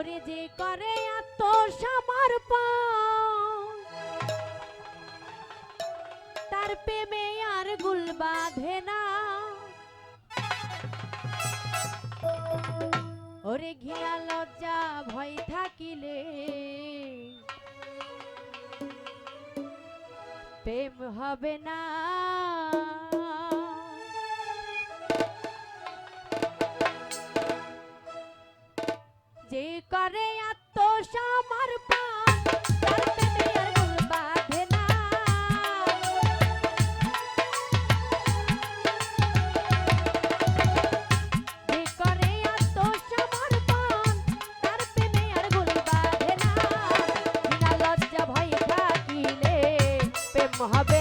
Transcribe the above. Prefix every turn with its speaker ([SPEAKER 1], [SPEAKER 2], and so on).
[SPEAKER 1] ওরে যে করে আত্মসমর্পণ তার প্রেমে আর গুল বাঁধে না। ওরে ঘৃণা, লজ্জা, ভয় থাকিলে প্রেম হবে না। যে করে আত্মসমর্পণ তার প্রেমে আর ভুল বাঁধে না। যে করে আত্মসমর্পণ তার প্রেমে আর ভুল বাঁধে না। বিনা লজ্জা ভয় থাকিলে প্রেম হবে